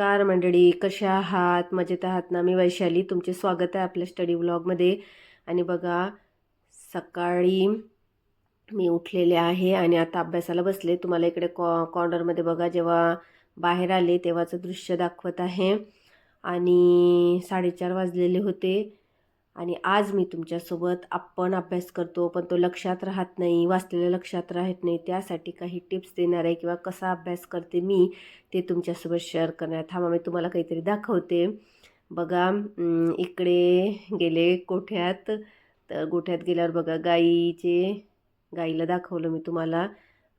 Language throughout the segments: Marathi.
मंडळी कशा आहात? मजेत आहात ना? मी वैशाली. तुमचे स्वागत आहे आपल्या स्टडी व्लॉगमध्ये. आणि बघा सकाळी मी उठलेले आहे आणि आता अभ्यासाला बसले. तुम्हाला इकडे कॉ कॉर्नरमध्ये बघा जेव्हा बाहेर आले तेव्हाचं दृश्य दाखवत आहे. आणि साडेचार वाजलेले होते. आणि आज मी तुमच्यासोबत आपण अभ्यास करतो पण तो लक्षात राहत नाही वाचलेलं लक्षात राहत नाही. त्यासाठी काही टिप्स देणार आहे किंवा कसा अभ्यास करते मी ते तुमच्यासोबत शेअर करणार. थांबा मी तुम्हाला काहीतरी दाखवते. बघा इकडे गेले गोठ्यात. तर गोठ्यात गेल्यावर बघा गाईचे गाईला दाखवलं मी तुम्हाला.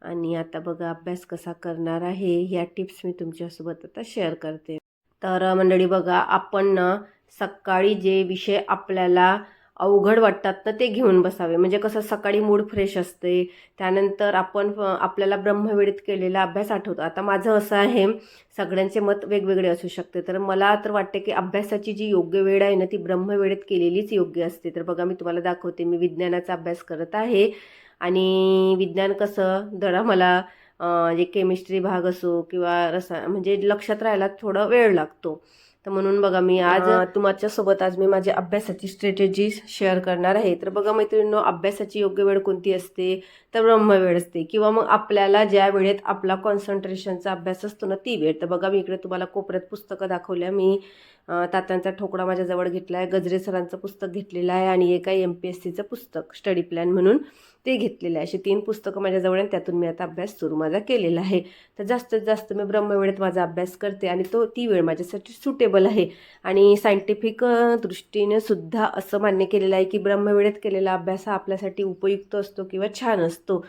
आणि आता बघा अभ्यास कसा करणार आहे ह्या टिप्स मी तुमच्यासोबत आता शेअर करते. तर मंडळी बघा आपण ना सकाळी जे विषय आपल्याला अवघड वाटतात ना ते घेऊन बसावे. म्हणजे कसं सकाळी मूड फ्रेश असते त्यानंतर आपण आपल्याला ब्रह्मवेळीत केलेला अभ्यास आठवतो. आता माझं असं आहे सगळ्यांचे मत वेगवेगळे असू शकते. तर मला तर वाटते की अभ्यासाची जी योग्य वेळ आहे ना ती ब्रह्मवेळेत केलेलीच योग्य असते. तर बघा मी तुम्हाला दाखवते. मी विज्ञानाचा अभ्यास करत आहे. आणि विज्ञान कसं जरा मला जे केमिस्ट्री भाग असो किंवा रसा म्हणजे लक्षात राहायला थोडा वेळ लागतो. तर म्हणून बघा मी आज तुमच्यासोबत आज मी माझ्या अभ्यासाची स्ट्रॅटेजी शेअर करणार आहे. तर बघा मैत्रिणींनो अभ्यासाची योग्य वेळ कोणती असते? तर ब्रह्मवेळ असते. किंवा मग आपल्याला ज्या वेळेत आपला कॉन्सन्ट्रेशनचा अभ्यास असतो ना ती वेळ. तर बघा मी इकडे तुम्हाला कोपऱ्यात पुस्तकं दाखवल्या. मी तात्यांचा ठोकळा माझ्याजवळ घेतला आहे गजरे सरांचं पुस्तक घेतलेलं आहे आणि एका एम पी एस सीचं पुस्तक स्टडी प्लॅन म्हणून ते घेतलेलं आहे. अशी तीन पुस्तकं माझ्याजवळ आहे आणि त्यातून मी आता अभ्यास सुरू माझा केलेला आहे. तर जास्तीत जास्त मी ब्रह्मवेळेत माझा अभ्यास करते आणि तो ती वेळ माझ्यासाठी सुटेबल आहे. आणि सायंटिफिक दृष्टीने सुद्धा असं मान्य केलेलं आहे की ब्रह्मवेळेत केलेला अभ्यास हा आपल्यासाठी उपयुक्त असतो किंवा छान असतो.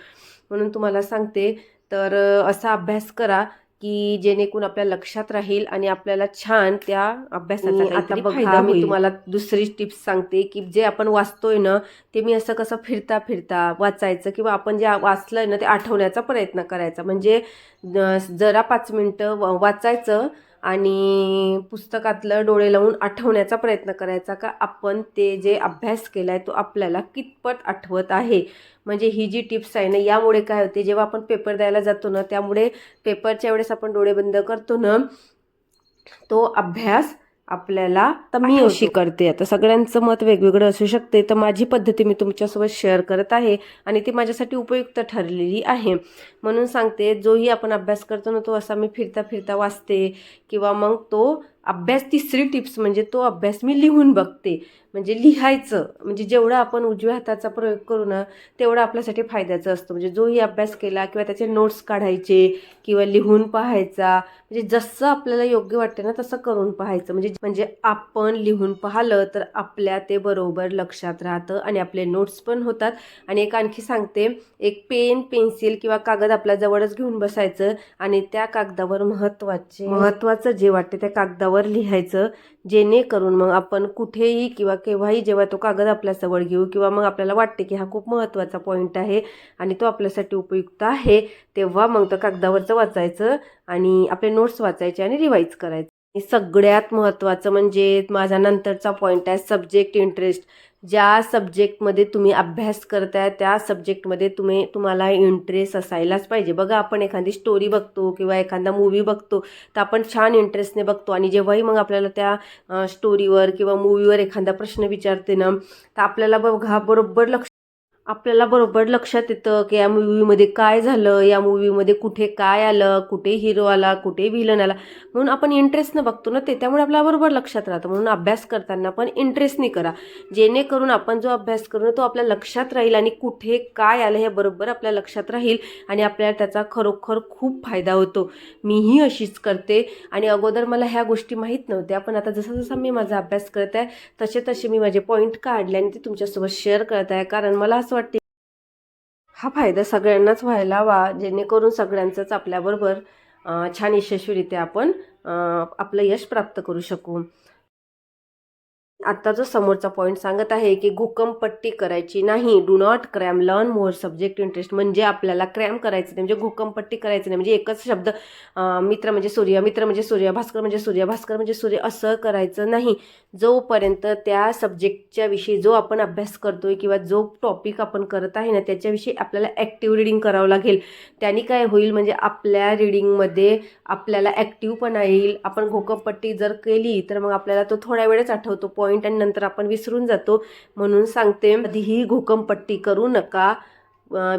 म्हणून तुम्हाला सांगते तर असा अभ्यास करा. की जेणेकरून आपल्या लक्षात राहील आणि आपल्याला छान त्या अभ्यासाचा आता बघा मी तुम्हाला दुसरी टिप्स सांगते की जे आपण वाचतोय ना ते मी असं कसं फिरता फिरता वाचायचं किंवा आपण जे वाचलंय ना ते आठवण्याचा प्रयत्न करायचा. म्हणजे जरा पाच मिनटं वाचायचं आणि पुस्तकातलं डोळे लावून आठवण्याचा प्रयत्न करायचा का आपण ते जे अभ्यास केला आहे तो आपल्याला कितपत आठवत आहे? म्हणजे ही जी टिप्स आहे ना यामुळे काय होते? जेव्हा आपण पेपर द्यायला जातो ना त्यामुळे पेपरच्या वेळेस आपण डोळे बंद करतो ना तो अभ्यास आपल्याला तर मी. अशी करते. आता सगळ्यांचं मत वेगवेगळं असू शकते. तर माझी पद्धती मी तुमच्यासोबत शेअर करत आहे आणि ती माझ्यासाठी उपयुक्त ठरलेली आहे. म्हणून सांगते जोही आपण अभ्यास करतो ना तो असा मी फिरता फिरता वाचते. किंवा मग तो अभ्यास तिसरी टिप्स म्हणजे तो अभ्यास मी लिहून बघते. म्हणजे लिहायचं. म्हणजे जेवढा आपण उजव्या हाताचा प्रयोग करू ना तेवढं आपल्यासाठी फायद्याचं असतं. म्हणजे जोही अभ्यास केला किंवा त्याचे नोट्स काढायचे किंवा लिहून पाहायचा म्हणजे जसं आपल्याला योग्य वाटते ना तसं करून पाहायचं. म्हणजे म्हणजे आपण लिहून पाहिलं तर आपल्या ते बरोबर लक्षात राहतं आणि आपले नोट्स पण होतात. आणि एक आणखी सांगते एक पेन पेन्सिल किंवा कागद आपल्या जवळच घेऊन बसायचं आणि त्या कागदावर महत्त्वाचे महत्त्वाचं जे वाटते त्या कागदावर लिहायचं. जेणेकरून मग आपण कुठेही किंवा केव्हाही जेव्हा तो कागद आपल्याजवळ घेऊ किंवा मग आपल्याला वाटते की हा खूप महत्त्वाचा पॉईंट आहे आणि तो आपल्यासाठी उपयुक्त आहे तेव्हा मग तो कागदावरचं वाचायचं आणि आपले नोट्स वाचायचे आणि रिवाईज करायचं. सगळ्यात महत्त्वाचं म्हणजे माझा नंतरचा पॉईंट आहे सब्जेक्ट इंटरेस्ट ज्या सब्जेक्टमध्ये तुम्ही अभ्यास करताय त्या सब्जेक्टमध्ये तुम्ही तुम्हाला इंटरेस्ट असायलाच पाहिजे. बघा आपण एखादी स्टोरी बघतो किंवा एखादा मूवी बघतो तर आपण छान इंटरेस्टने बघतो आणि जेव्हाही मग आपल्याला त्या स्टोरीवर किंवा मूवीवर एखादा प्रश्न विचारते ना तर आपल्याला बघा बरोबर लक्ष आपल्याला बरोबर लक्षात येतं की या मूवीमध्ये काय झालं या मूवीमध्ये कुठे काय आलं कुठे हिरो आला कुठे व्हिलन आला. म्हणून आपण इंटरेस्टनं बघतो ना ते त्यामुळे आपल्याला बरोबर लक्षात राहतं. म्हणून अभ्यास करताना पण इंटरेस्टने करा. जेणेकरून आपण जो अभ्यास करू ना तो आपल्या लक्षात राहील आणि कुठे काय आलं हे बरोबर आपल्या लक्षात राहील आणि आपल्याला त्याचा खरोखर खूप फायदा होतो. मीही अशीच करते आणि अगोदर मला ह्या गोष्टी माहीत नव्हत्या पण आता जसा जसा मी माझा अभ्यास करत आहे तसे तसे मी माझे पॉईंट काढले आणि ते तुमच्यासोबत शेअर करत आहे. कारण मला असं वाटते. हा फायदा सगळ्यांनाच व्हायला हवा जेणेकरून सगळ्यांचंच आपल्याबरोबर छान यशस्वीरित्या आपण आपलं यश प्राप्त करू शकू. आत्ता जो समोरचा पॉईंट सांगत आहे की घुकमपट्टी करायची नाही. Do not cram learn more subject interest म्हणजे आपल्याला क्रॅम करायचं नाही. म्हणजे घुकमपट्टी करायचं नाही. म्हणजे एकच शब्द मित्र म्हणजे सूर्य मित्र म्हणजे सूर्य भास्कर म्हणजे सूर्य भास्कर म्हणजे सूर्य असं करायचं नाही. जोपर्यंत त्या सब्जेक्टच्या विषयी जो आपण अभ्यास करतोय किंवा जो टॉपिक आपण करत आहे ना त्याच्याविषयी आपल्याला ॲक्टिव्ह रिडिंग करावं लागेल. त्याने काय होईल? म्हणजे आपल्या रिडिंगमध्ये आपल्याला ॲक्टिव्हपणा येईल. आपण घोकमपट्टी जर केली तर मग आपल्याला तो थोड्या वेळच आठवतो. पॉईंट आणि नंतर आपण विसरून जातो. म्हणून सांगते कधीही घोकमपट्टी करू नका.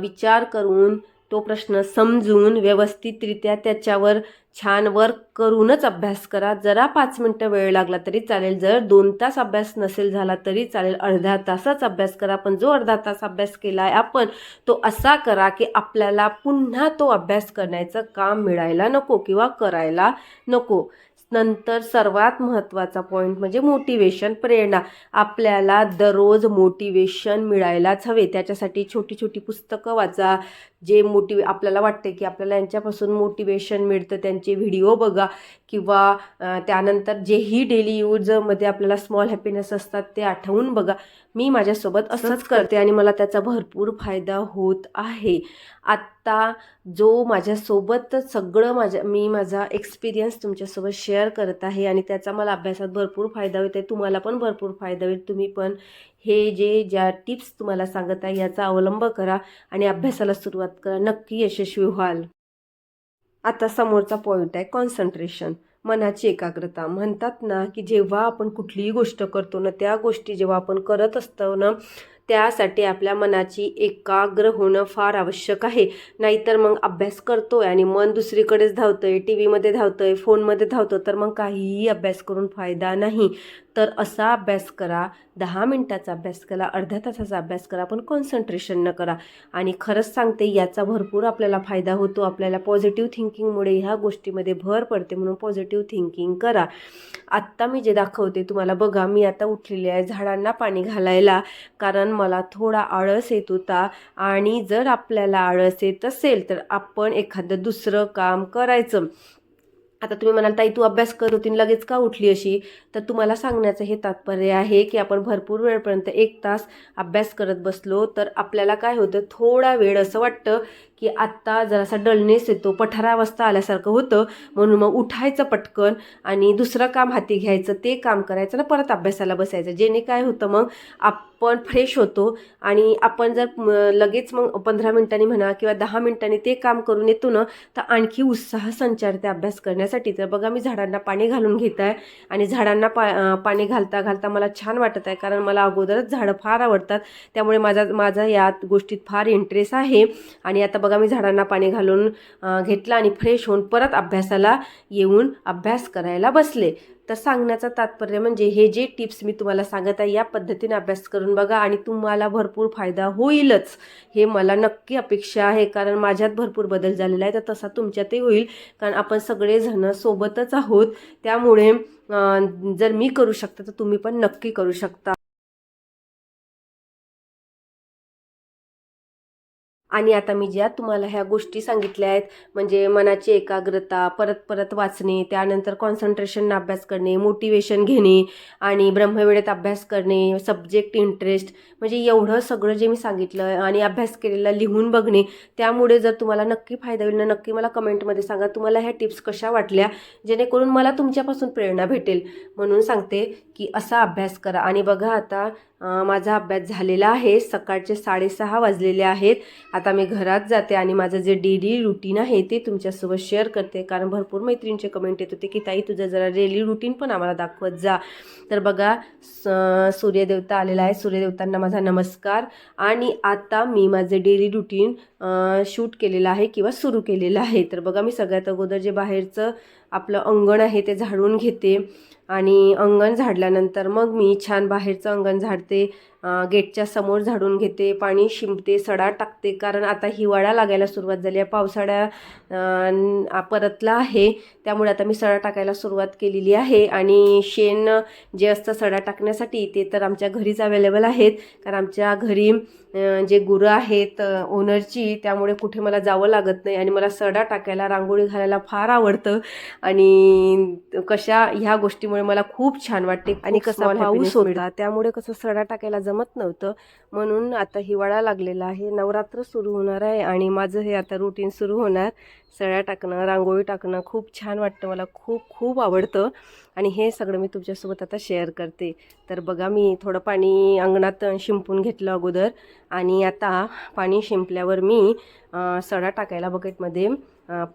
विचार करून तो प्रश्न समजून व्यवस्थितरित्या त्याच्यावर छान वर्क करूनच अभ्यास करा. जरा पाच मिनटं वेळ लागला तरी चालेल. जर दोन तास अभ्यास नसेल झाला तरी चालेल. अर्धा तासाच अभ्यास करा. पण जो अर्धा तास अभ्यास केला आहे आपण तो असा करा की आपल्याला पुन्हा तो अभ्यास करण्याचं काम मिळायला नको किंवा करायला नको. नंतर सर्वात महत्त्वाचा पॉईंट म्हणजे मोटिवेशन प्रेरणा. आपल्याला दररोज मोटिवेशन मिळायलाच हवे. त्याच्यासाठी छोटी छोटी पुस्तकं वाचा. जे मोटिवे आपल्याला वाटते की आपल्याला यांच्यापासून मोटिवेशन मिळतं त्यांचे व्हिडिओ बघा. किंवा त्यानंतर जेही डेली यूजमध्ये आपल्याला स्मॉल हॅपीनेस असतात ते आठवून बघा. मी माझ्यासोबत असंच करते. आणि मला त्याचा भरपूर फायदा होत आहे. आत्ता जो माझ्यासोबत सगळं माझ्या मी माझा एक्सपिरियन्स तुमच्यासोबत शेअर करत आहे आणि त्याचा मला अभ्यासात भरपूर फायदा होत आहे तुम्हाला पण भरपूर फायदा होईल. तुम्ही पण हे जे ज्या टिप्स तुम्हाला सांगत आहे याचा अवलंब करा आणि अभ्यासाला सुरुवात करा. नक्की यशस्वी व्हाल. आता समोरचा पॉईंट आहे कॉन्सन्ट्रेशन मनाची एकाग्रता. म्हणतात ना की जेव्हा आपण कुठलीही गोष्ट करतो ना त्या गोष्टी जेव्हा आपण करत असतो ना त्यासाठी आपल्या मनाची एकाग्र होणं फार आवश्यक आहे. नाहीतर मग अभ्यास करतो आहे आणि मन दुसरीकडेच धावतं आहे टी व्हीमध्ये धावतंय फोनमध्ये धावतं तर मग काहीही अभ्यास करून फायदा नाही. तर असा अभ्यास करा. दहा मिनटाचा अभ्यास करा. अर्ध्या तासाचा अभ्यास करा. पण कॉन्सन्ट्रेशन न करा. आणि खरंच सांगते याचा भरपूर आपल्याला फायदा होतो. आपल्याला पॉझिटिव्ह थिंकिंगमुळे ह्या गोष्टीमध्ये भर पडते. म्हणून पॉझिटिव्ह थिंकिंग करा. आत्ता मी जे दाखवते तुम्हाला बघा मी आता उठलेली आहे. झाडांना पाणी घालायला. कारण मला थोडा आळस येत होता. आणि जर आपल्याला आळस येत असेल तर आपण एखादं दुसरं काम करायचं. आता तुम्ही म्हणाल ताई तू अभ्यास करत होती लगेच का उठली अशी? तर तुम्हाला सांगण्याचं हे तात्पर्य आहे की आपण भरपूर वेळपर्यंत एक तास अभ्यास करत बसलो तर आपल्याला काय होतं थोडा वेळ असं वाटतं की आत्ता जरासा डलनेस येतो पठारावस्था आल्यासारखं होतं. म्हणून मग उठायचं पटकन आणि दुसरं काम हाती घ्यायचं ते काम करायचं ना परत अभ्यासाला बसायचं. जेणे काय होतं मग आपण फ्रेश होतो आणि आपण जर लगेच मग पंधरा मिनिटांनी म्हणा किंवा दहा मिनिटांनी ते काम करून येतो ना तर आणखी उत्साह संचारते अभ्यास करण्यासाठी. तर बघा मी झाडांना पाणी घालून घेत आहे आणि झाडांना पा पाणी घालता घालता मला छान वाटत आहे. कारण मला अगोदरच झाडं फार आवडतात. त्यामुळे माझा माझा या गोष्टीत फार इंटरेस्ट आहे. आणि आता बघा मी झाडांना पाणी घालून घेतलं आणि फ्रेश होऊन परत अभ्यासाला येऊन अभ्यास करायला बसले. तर सांगण्याचं तात्पर्य म्हणजे हे जे टिप्स मी तुम्हाला सांगत आहे या पद्धतीने अभ्यास करून बघा आणि तुम्हाला भरपूर फायदा होईलच. हे मला नक्की अपेक्षा आहे कारण माझ्यात भरपूर बदल झालेला आहे तर तसा तुमच्यातही होईल. कारण आपण सगळेजणं सोबतच आहोत त्यामुळे जर मी करू शकता तर तुम्ही पण नक्की करू शकता. आणि आता मी ज्या तुम्हाला ह्या गोष्टी सांगितल्या आहेत म्हणजे मनाची एकाग्रता परत परत वाचणे त्यानंतर कॉन्सन्ट्रेशन अभ्यास करणे मोटिवेशन घेणे आणि ब्रह्मवेळेत अभ्यास करणे सब्जेक्ट इंटरेस्ट म्हणजे एवढं सगळं जे मी सांगितलं आणि अभ्यास केलेला लिहून बघणे त्यामुळे जर तुम्हाला नक्की फायदा होईल ना नक्की मला कमेंटमध्ये सांगा. तुम्हाला ह्या टिप्स कशा वाटल्या जेणेकरून मला तुमच्यापासून प्रेरणा भेटेल. म्हणून सांगते की असा अभ्यास करा. आणि बघा आता माझा अभ्यास झालेला आहे. सकाळचे साडेसहा वाजलेले आहेत. आता मी घरात जाते आणि माझं जे डेली रुटीन आहे ते तुमच्यासोबत शेअर करते. कारण भरपूर मैत्रिणींचे कमेंट येत होते की ताई तुझं जरा डेली रुटीन पण आम्हाला दाखवत जा. तर बघा स- सूर्यदेवता आलेला आहे. सूर्यदेवतांना माझा नमस्कार. आणि आता मी माझं डेली रुटीन शूट केलेलं आहे किंवा सुरू केलेलं आहे. तर बघा मी सगळ्यात अगोदर जे बाहेरचं आपलं अंगण आहे ते झाडून घेते. आणि अंगण झाडल्यानंतर मग मी छान बाहेरचं अंगण झाडते. করতে गेटच्या समोर झाडून घेते पाणी शिंपते सडा टाकते. कारण आता हिवाळा लागायला सुरुवात झाली आहे. पावसाळ्या परतला आहे. त्यामुळे आता मी सडा टाकायला सुरुवात केलेली आहे. आणि शेण जे असतं सडा टाकण्यासाठी ते तर आमच्या घरीच अवेलेबल आहेत. कारण आमच्या घरी जे गुरं आहेत ओनरची त्यामुळे कुठे मला जावं लागत नाही. आणि मला सडा टाकायला रांगोळी घालायला फार आवडतं. आणि कशा ह्या गोष्टीमुळे मला खूप छान वाटते. आणि कसा पाऊस होता त्यामुळे कसं सडा टाकायला जमत नव्हतं. म्हणून आता हिवाळा लागलेला आहे. नवरात्र सुरू होणार आहे आणि माझं हे आता रुटीन सुरू होणार. सड्या टाकणं रांगोळी टाकणं खूप छान वाटतं. मला खूप खूप आवडतं. आणि हे सगळं मी तुमच्यासोबत आता शेअर करते. तर बघा मी थोडं पाणी अंगणात शिंपून घेतलं अगोदर. आणि आता पाणी शिंपल्यावर मी सडा टाकायला बकेटमध्ये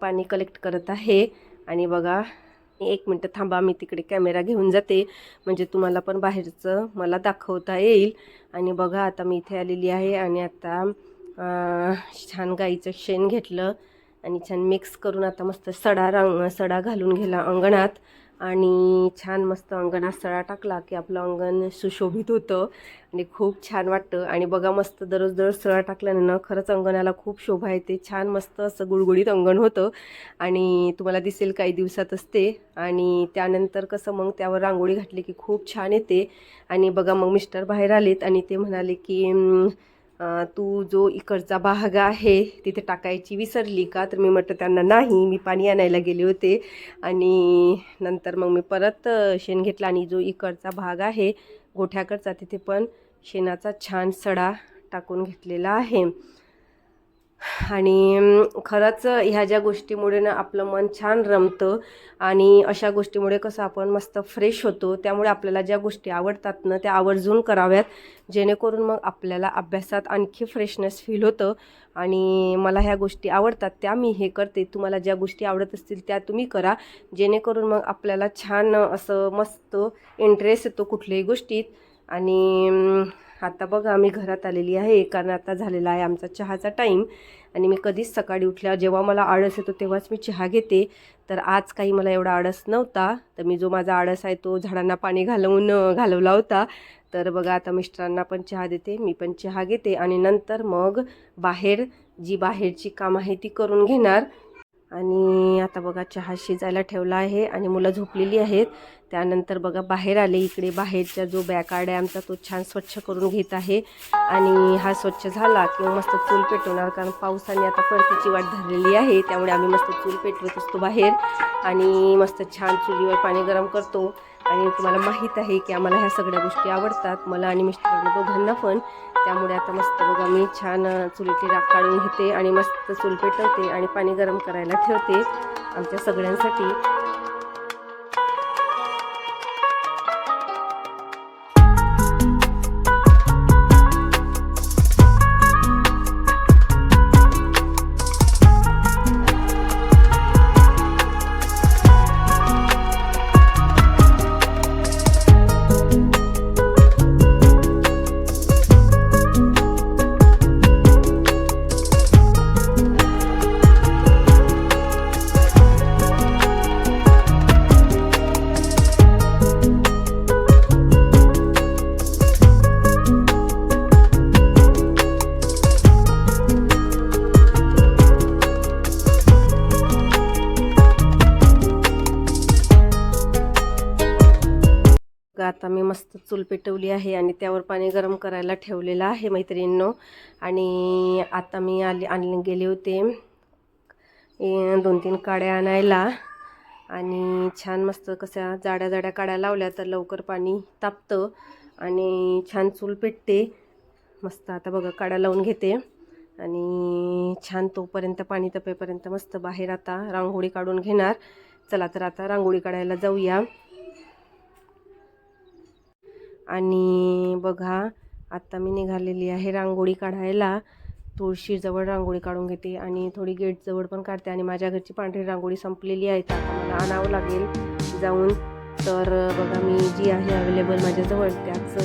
पाणी कलेक्ट करत आहे. आणि बघा एक मिनटं थांबा मी तिकडे कॅमेरा घेऊन जाते. म्हणजे तुम्हाला पण बाहेरचं मला दाखवता येईल. आणि बघा आता मी इथे आलेली आहे आणि आता छान गाईचं शेण घेतलं. आणि छान मिक्स करून आता मस्त सडा रांग सडा घालून गेला अंगणात. आणि छान मस्त अंगणात सडा टाकला की आपलं अंगण सुशोभित होतं आणि खूप छान वाटतं. आणि बघा मस्त दररोज दररोज सडा टाकल्याने ना खरंच अंगणाला खूप शोभा येते. छान मस्त असं गुळगुळीत अंगण होतं. आणि तुम्हाला दिसेल काही दिवसातच ते आणि त्यानंतर कसं मग त्यावर रांगोळी घातली की खूप छान येते. आणि बघा मग मिस्टर बाहेर आलेत आणि ते म्हणाले की तू जो इकडचा भाग आहे तिथे टाकायची विसरली का? तर मी म्हटलं त्यांना नाही मी पाणी आणायला गेले होते. आणि नंतर मग मी परत शेण घेतला आणि जो इकडचा भाग आहे गोठ्याकडचा तिथे पण शेणाचा छान सडा टाकून घेतलेला आहे. आणि खरंच ह्या ज्या गोष्टीमुळे ना आपलं मन छान रमतं आणि अशा गोष्टीमुळे कसं आपण मस्त फ्रेश होतो त्यामुळे आपल्याला ज्या गोष्टी आवडतात ना त्या आवर्जून कराव्यात. जेणेकरून मग आपल्याला अभ्यासात आणखी फ्रेशनेस फील होतं आणि मला ह्या गोष्टी आवडतात त्या मी हे करते. तुम्हाला ज्या गोष्टी आवडत असतील त्या तुम्ही करा. जेणेकरून मग आपल्याला छान असं मस्त इंटरेस्ट येतो कुठल्याही गोष्टीत. आणि आता बघा मी घरात आलेली आहे. कारण आता झालेला आहे आमचा चहाचा टाईम आणि मी कधीच सकाळी उठल्या जेव्हा मला आळस येतो तेव्हाच मी चहा घेते. तर आज काही मला एवढा आळस नव्हता. तर मी जो माझा आळस आहे तो झाडांना पाणी घालवून घालवला होता. तर बघा आता मिस्टरांना पण चहा देते मी पण चहा घेते. आणि नंतर मग बाहेर जी बाहेरची काम आहे ती करून घेणार. आणि आता बघा चहा शिजायला ठेवला आहे. आणि मुलं झोपलेली आहेत. त्यानंतर बघा बाहेर आले इकडे. बाहेरचा जो बॅकार्ड आहे आमचा तो छान स्वच्छ करून घेत आहे. आणि हा स्वच्छ झाला किंवा मस्त चूल पेटवणार कारण पावसाने आता परतीची वाट धरलेली आहे त्यामुळे आम्ही मस्त चूल पेटवत असतो बाहेर. आणि मस्त छान चुलीवर पाणी गरम करतो. आणि तुम्हाला माहीत आहे की आम्हाला ह्या सगळ्या गोष्टी आवडतात मला आणि मिस्टरांना दोघांना पण. त्यामुळे आता मस्त बघा मी छान चुलीची राख काढून घेते आणि मस्त चूल पेटवते आणि पाणी गरम करायला ठेवते आमच्या सगळ्यांसाठी. चूल पेटवली आहे आणि त्यावर पाणी गरम करायला ठेवलेलं आहे मैत्रिणींनो. आणि आता मी आले आणले गेले होते. दोन तीन काड्या आणायला. आणि छान मस्त कशा जाड्या जाड्या काड्या लावल्या तर लवकर पाणी तापतं आणि छान चूल पेटते. मस्त आता बघा काड्या लावून घेते. आणि छान तोपर्यंत पाणी तपेपर्यंत मस्त बाहेर आता रांगोळी काढून घेणार. चला तर आता रांगोळी काढायला जाऊया. आणि बघा आत्ता मी निघालेली आहे रांगोळी काढायला. तुळशीजवळ रांगोळी काढून घेते आणि थोडी गेटजवळ पण काढते आणि माझ्या घरची पांढरी रांगोळी संपलेली आहे. तर आता मला आणावं लागेल जाऊन. तर बघा मी जी आहे अवेलेबल माझ्याजवळ त्याच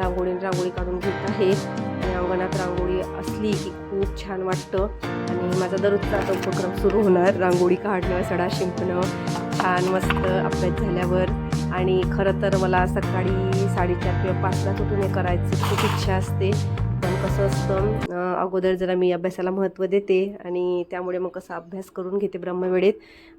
रांगोळी रांगोळी काढून घेत आहे. आणि अंगणात रांगोळी असली की खूप छान वाटतं. आणि माझा दररोजचा आता उपक्रम सुरू होणार. रांगोळी काढणं सडा शिंपणं. छान मस्त अभ्यास झाल्यावर. आणि खरं तर मला सकाळी साडेचार किंवा पाचलाच उठून हे करायची खूप इच्छा असते. पण कसं असतं अगोदर जरा मी अभ्यासाला महत्त्व देते आणि त्यामुळे मग कसं अभ्यास करून घेते ब्रह्मवेळेत.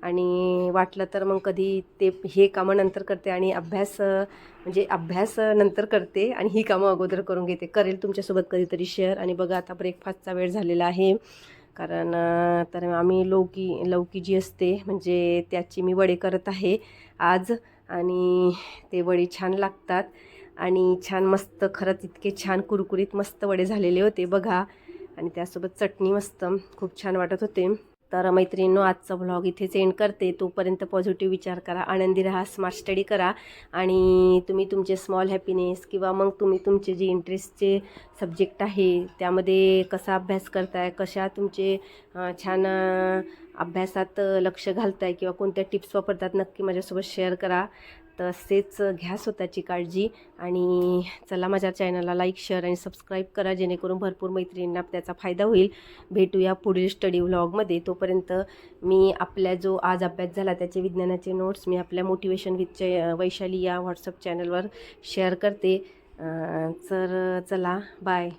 आणि वाटलं तर मग कधी ते हे कामं नंतर करते आणि अभ्यास म्हणजे अभ्यास नंतर करते आणि ही कामं अगोदर करून घेते. करेल तुमच्यासोबत कधीतरी शेअर आणि बघा आता ब्रेकफास्टचा वेळ झालेला आहे. कारण तर आम्ही लौकी लौकी जी असते म्हणजे त्याची मी वडे करत आहे. आज आणि ते वडे छान लागतात. आणि छान मस्त खरंच इतके छान कुरकुरीत मस्त वडे झालेले होते बघा. आणि त्यासोबत चटणी मस्त खूप छान वाटत होते. तर मैत्रिणींनो आजचा व्लॉग इथेच एंड करते. तोपर्यंत पॉझिटिव्ह विचार करा आनंदी राहा स्मार्ट स्टडी करा आणि तुम्ही तुमचे स्मॉल हॅपीनेस किंवा मग तुम्ही तुमचे जे इंटरेस्टचे सब्जेक्ट आहे त्यामध्ये कसा अभ्यास करताय कशा तुमचे छान अभ्यासात लक्ष घालताय किंवा कोणत्या टिप्स वापरतात नक्की माझ्यासोबत शेअर करा. तसेच घ्या स्वतःची काळजी आणि चला माझ्या चॅनलला लाईक शेअर आणि सबस्क्राईब करा जेणेकरून भरपूर मैत्रिणींना त्याचा फायदा होईल. भेटूया पुढील स्टडी व्लॉगमध्ये. तोपर्यंत मी आपल्या जो आज अभ्यास झाला त्याचे विज्ञानाचे नोट्स मी आपल्या मोटिवेशन विथ चे- वैशाली या व्हॉट्सअप चॅनलवर शेअर करते. तर चला बाय.